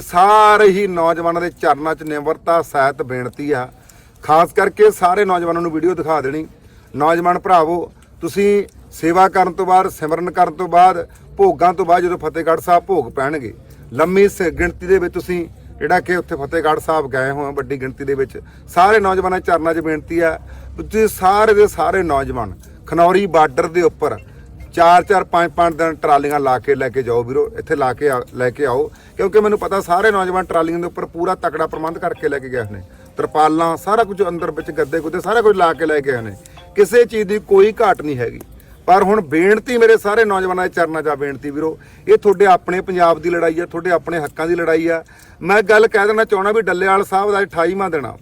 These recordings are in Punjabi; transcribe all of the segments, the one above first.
ਸਾਰੇ ਹੀ ਨੌਜਵਾਨਾਂ ਦੇ ਚਰਨਾਂ 'ਚ ਨਿਮਰਤਾ, ਸਹਿਤ, ਬੇਨਤੀ ਆ। ਖਾਸ ਕਰਕੇ ਸਾਰੇ ਨੌਜਵਾਨਾਂ ਨੂੰ ਵੀਡੀਓ ਦਿਖਾ ਦੇਣੀ। ਨੌਜਵਾਨ ਭਰਾਵੋ, ਤੁਸੀਂ ਸੇਵਾ ਕਰਨ ਤੋਂ ਬਾਅਦ, ਸਿਮਰਨ ਕਰਨ ਤੋਂ ਬਾਅਦ, ਭੋਗਾਂ ਤੋਂ ਬਾਅਦ ਜਦੋਂ ਫਤਿਹਗੜ੍ਹ ਸਾਹਿਬ ਭੋਗ ਪੈਣਗੇ, ਲੰਮੀ ਸ- ਗਿਣਤੀ ਦੇ ਵਿੱਚ ਤੁਸੀਂ ਜਿਹੜਾ ਕਿ ਉੱਥੇ ਫਤਿਹਗੜ੍ਹ ਸਾਹਿਬ ਗਏ ਹੋ, ਵੱਡੀ ਗਿਣਤੀ ਦੇ ਵਿੱਚ, ਸਾਰੇ ਨੌਜਵਾਨਾਂ ਦੇ ਚਰਨਾਂ 'ਚ ਬੇਨਤੀ ਆ। ਤੁਸੀਂ ਸਾਰੇ ਦੇ ਸਾਰੇ ਨੌਜਵਾਨ ਖਨੌਰੀ ਬਾਰਡਰ ਦੇ ਉੱਪਰ ਚਾਰ ਚਾਰ, ਪੰਜ ਪੰਜ ਦਿਨ ਟਰਾਲੀਆਂ ਲਾ ਕੇ ਲੈ ਕੇ ਜਾਓ ਵੀਰੋ, ਇੱਥੇ ਲਾ ਕੇ ਆ- ਲੈ ਕੇ ਆਓ। ਕਿਉਂਕਿ ਮੈਨੂੰ ਪਤਾ ਸਾਰੇ ਨੌਜਵਾਨ ਟਰਾਲੀਆਂ ਦੇ ਉੱਪਰ ਪੂਰਾ ਤਕੜਾ ਪ੍ਰਬੰਧ ਕਰਕੇ ਲੈ ਕੇ ਗਏ ਨੇ। ਤਰਪਾਲਾਂ, ਸਾਰਾ ਕੁਝ ਅੰਦਰ ਵਿੱਚ ਗੱਦੇ ਗੁੱਦੇ ਸਾਰਾ ਕੁਝ ਲਾ ਕੇ ਲੈ ਕੇ ਆਏ ਨੇ। ਕਿਸੇ ਚੀਜ਼ ਦੀ ਕੋਈ ਘਾਟ ਨਹੀਂ ਹੈਗੀ। ਪਰ ਹੁਣ ਬੇਨਤੀ ਮੇਰੇ ਸਾਰੇ ਨੌਜਵਾਨਾਂ ਦੇ ਚਰਨਾਂ 'ਚ ਬੇਨਤੀ ਵੀਰੋ, ਇਹ ਤੁਹਾਡੇ ਆਪਣੇ ਪੰਜਾਬ ਦੀ ਲੜਾਈ ਆ, ਤੁਹਾਡੇ ਆਪਣੇ ਹੱਕਾਂ ਦੀ ਲੜਾਈ ਆ। ਮੈਂ ਗੱਲ ਕਹਿ ਦੇਣਾ ਚਾਹਣਾ ਵੀ ਡੱਲੇਵਾਲ ਸਾਹਿਬ ਦਾ 28ਵਾਂ ਦੇਣਾ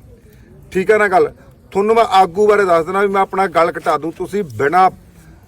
ਠੀਕ ਹੈ ਨਾ ਗੱਲ? ਤੁਹਾਨੂੰ ਮੈਂ ਆਗੂ ਬਾਰੇ ਦੱਸ ਦੇਣਾ ਵੀ ਮੈਂ ਆਪਣਾ ਗੱਲ ਘਟਾ ਦੂੰ। ਤੁਸੀਂ ਬਿਨਾ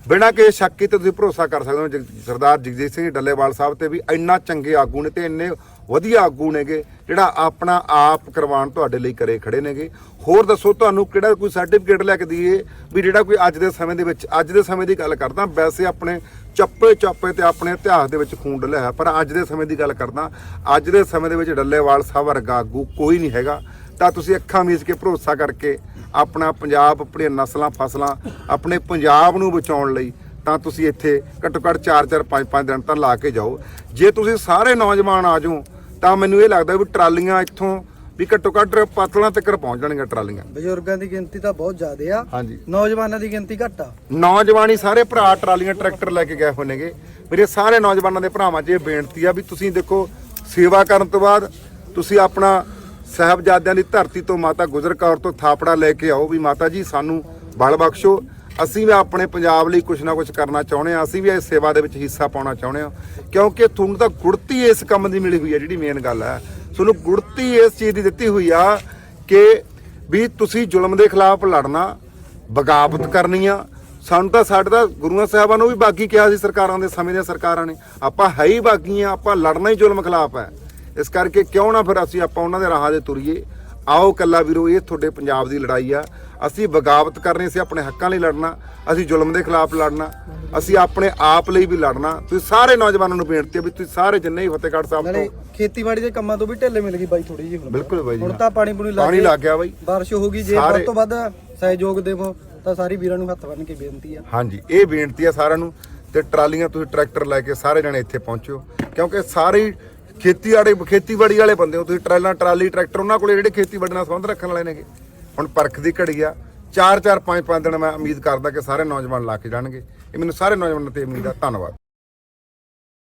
ਬਿਨਾਂ ਕਿਸੇ ਸ਼ੱਕ ਕੀਤੇ ਤੁਸੀਂ ਭਰੋਸਾ ਕਰ ਸਕਦੇ ਹੋ ਜਗ- ਸਰਦਾਰ ਜਗਜੀਤ ਸਿੰਘ ਡੱਲੇਵਾਲ ਸਾਹਿਬ ਤੇ ਵੀ ਇੰਨਾ ਚੰਗੇ ਆਗੂ ਨੇ ਤੇ ਇੰਨੇ ਵਧੀਆ ਆਗੂ ਨੇਗੇ ਜਿਹੜਾ ਆਪਣਾ ਆਪ ਕਰਵਾਉਣ ਤੁਹਾਡੇ ਲਈ ਕਰੇ ਖੜੇ ਨੇਗੇ। ਹੋਰ ਦੱਸੋ ਤੁਹਾਨੂੰ ਕਿਹੜਾ ਕੋਈ ਸਰਟੀਫਿਕੇਟ ਲੈ ਕੇ ਦਈਏ ਵੀ ਜਿਹੜਾ ਕੋਈ ਅੱਜ ਦੇ ਸਮੇਂ ਦੇ ਵਿੱਚ ਅੱਜ ਦੇ ਸਮੇਂ ਦੀ ਗੱਲ ਕਰਦਾ ਵੈਸੇ ਆਪਣੇ ਚੱਪੇ ਚੱਪੇ ਤੇ ਆਪਣੇ ਇਤਿਹਾਸ ਦੇ ਵਿੱਚ ਖੂਨ ਡਲਿਆ ਹੋਇਆ, ਪਰ ਅੱਜ ਦੇ ਸਮੇਂ ਦੀ ਗੱਲ ਕਰਦਾ ਅੱਜ ਦੇ ਸਮੇਂ ਦੇ ਵਿੱਚ ਡੱਲੇਵਾਲ ਸਾਹਿਬ ਵਰਗਾ ਆਗੂ ਕੋਈ ਨਹੀਂ ਹੈਗਾ। ਤਾਂ ਤੁਸੀਂ ਅੱਖਾਂ ਮੀਚ ਕੇ ਭਰੋਸਾ ਕਰਕੇ ਆਪਣਾ ਪੰਜਾਬ ਆਪਣੀਆਂ ਨਸਲਾਂ ਫਸਲਾਂ ਆਪਣੇ ਪੰਜਾਬ ਨੂੰ ਬਚਾਉਣ ਲਈ ਤਾਂ ਤੁਸੀਂ ਇੱਥੇ ਘੱਟੋ ਘੱਟ 4-4 5-5 ਦਿਨ ਤਾਂ ਲਾ ਕੇ ਜਾਓ। ਜੇ ਤੁਸੀਂ ਸਾਰੇ ਨੌਜਵਾਨ ਆ ਜਾਓ ਤਾਂ ਮੈਨੂੰ ਇਹ ਲੱਗਦਾ ਵੀ ਟਰਾਲੀਆਂ ਇੱਥੋਂ ਵੀ ਘੱਟੋ ਘੱਟ ਪਤਲਾਂ ਤੱਕ ਪਹੁੰਚ ਜਾਣਗੀਆਂ ਟਰਾਲੀਆਂ। ਬਜ਼ੁਰਗਾਂ ਦੀ ਗਿਣਤੀ ਤਾਂ ਬਹੁਤ ਜ਼ਿਆਦਾ ਆ। ਹਾਂਜੀ। ਨੌਜਵਾਨਾਂ ਦੀ ਗਿਣਤੀ ਘੱਟ ਆ। ਨੌਜਵਾਨੀ ਸਾਰੇ ਭਰਾ ਟਰਾਲੀਆਂ ਟਰੈਕਟਰ ਲੈ ਕੇ ਗਏ ਹੋਏ ਨੇਗੇ। ਮੇਰੇ ਸਾਰੇ ਨੌਜਵਾਨਾਂ ਦੇ ਭਰਾਵਾਂ 'ਚ ਇਹ ਬੇਨਤੀ ਆ ਵੀ ਤੁਸੀਂ ਦੇਖੋ ਸੇਵਾ ਕਰਨ ਤੋਂ ਬਾਅਦ ਤੁਸੀਂ ਆਪਣਾ ਸਾਹਿਬਜ਼ਾਦਿਆਂ ਦੀ ਧਰਤੀ ਤੋਂ ਮਾਤਾ ਗੁਜਰ ਕੌਰ ਤੋਂ ਥਾਪੜਾ ਲੈ ਕੇ ਆਓ ਵੀ ਮਾਤਾ ਜੀ, ਸਾਨੂੰ ਬਲ ਬਖਸ਼ੋ। ਅਸੀਂ ਵੀ ਆਪਣੇ ਪੰਜਾਬ ਲਈ ਕੁਝ ਨਾ ਕੁਝ ਕਰਨਾ ਚਾਹੁੰਦੇ ਆ ਅਸੀਂ ਵੀ ਇਸ ਸੇਵਾ ਦੇ ਵਿੱਚ ਹਿੱਸਾ ਪਾਉਣਾ ਚਾਹੁੰਦੇ ਆ ਕਿਉਂਕਿ ਤੁਹਾਨੂੰ ਤਾਂ ਗੁੜਤੀ ਇਸ ਕੰਮ ਦੀ ਮਿਲੀ ਹੋਈ ਹੈ, ਜਿਹੜੀ ਮੇਨ ਗੱਲ ਹੈ। ਤੁਹਾਨੂੰ ਗੁੜਤੀ ਇਸ ਚੀਜ਼ ਦੀ ਦਿੱਤੀ ਹੋਈ ਆ ਕਿ ਵੀ ਤੁਸੀਂ ਜ਼ੁਲਮ ਦੇ ਖਿਲਾਫ ਲੜਨਾ, ਬਗਾਵਤ ਕਰਨੀ ਆ। ਸਾਨੂੰ ਤਾਂ ਸਾਡੇ ਤਾਂ ਗੁਰੂਆਂ ਸਾਹਿਬਾਂ ਨੂੰ ਵੀ ਬਾਗੀ ਕਿਹਾ ਸੀ ਸਰਕਾਰਾਂ ਦੇ ਸਮੇਂ ਦੀਆਂ ਸਰਕਾਰਾਂ ਨੇ, ਆਪਾਂ ਹੈ ਹੀ ਬਾਗੀ ਆ, ਆਪਾਂ ਲੜਨਾ ਹੀ ਜ਼ੁਲਮ ਖਿਲਾਫ ਹੈ। ਇਸ ਕਰਕੇ ਕਿਉਂ ਨਾ ਫਿਰ ਅਸੀਂ ਆਪਾਂ ਉਹਨਾਂ ਦੇ ਰਾਹਾਂ ਦੇ ਤੁਰੀਏ? ਆਓ ਕੱਲਾ ਵੀਰੋ ਇਹ ਤੁਹਾਡੇ ਪੰਜਾਬ ਦੀ ਲੜਾਈ ਆ। ਅਸੀਂ ਬਗਾਵਤ ਕਰਨੀ ਸੀ ਆਪਣੇ ਹੱਕਾਂ ਲਈ ਲੜਨਾ ਅਸੀਂ ਜ਼ੁਲਮ ਦੇ ਖਿਲਾਫ ਲੜਨਾ ਅਸੀਂ ਆਪਣੇ ਆਪ ਲਈ ਵੀ ਲੜਨਾ। ਤੁਸੀਂ ਸਾਰੇ ਨੌਜਵਾਨਾਂ ਨੂੰ ਬੇਨਤੀ ਹੈ ਵੀ ਤੁਸੀਂ ਸਾਰੇ ਜਿੰਨੇ ਹੀ ਫਤਿਹਗੜ੍ਹ ਸਾਹਿਬ ਤੋਂ ਖੇਤੀਬਾੜੀ ਦੇ ਕੰਮਾਂ ਤੋਂ ਵੀ ਢਿੱਲੇ ਮਿਲ ਗਈ ਬਾਈ ਥੋੜੀ ਜਿਹੀ ਹੁਣ। ਬਿਲਕੁਲ ਬਾਈ ਜੀ ਹੁਣ ਤਾਂ ਪਾਣੀ ਪੂਣੀ ਲੱਗ ਪਾਣੀ ਲੱਗ ਗਿਆ ਬਾਈ। ਬਾਰਿਸ਼ ਹੋ ਗਈ ਜੇ ਵੱਧ ਤੋਂ ਵੱਧ ਸਹਿਯੋਗ ਦੇਵੋ ਤਾਂ ਸਾਰੀ ਵੀਰਾਂ ਨੂੰ ਹੱਥ ਬੰਨ ਕੇ ਬੇਨਤੀ ਆ। ਹਾਂਜੀ ਇਹ ਬੇਨਤੀ ਆ ਸਾਰਿਆਂ ਨੂੰ ਤੇ ਟਰਾਲੀਆਂ ਤੁਸੀਂ ਟਰੈਕਟਰ ਲੈ ਕੇ ਸਾਰੇ ਜਣੇ ਇੱਥੇ ਪਹੁੰਚੋ। ਕਿਉਂਕਿ ਸਾਰੇ ਹੀ ਖੇਤੀ ਵਾਲੇ ਖੇਤੀਬਾੜੀ ਵਾਲੇ ਬੰਦੇ ਹੋ ਤੁਸੀਂ, ਟਰਾਲਾਂ, ਟਰਾਲੀ, ਟਰੈਕਟਰ, ਉਹਨਾਂ ਕੋਲੇ ਜਿਹੜੇ ਖੇਤੀਬਾੜੀ ਨਾਲ ਸੰਬੰਧ ਰੱਖਣ ਵਾਲੇ ਨੇਗੇ। ਹੁਣ ਪਰਖ ਦੀ ਘੜੀ ਆ 4 4 5 5 ਦਿਨ ਮੈਂ ਉਮੀਦ ਕਰਦਾ ਕਿ ਸਾਰੇ ਨੌਜਵਾਨ ਲਾ ਕੇ ਜਾਣਗੇ। ਇਹ ਮੈਨੂੰ ਸਾਰੇ ਨੌਜਵਾਨਾਂ ਤੇ ਉਮੀਦ ਆ। ਧੰਨਵਾਦ।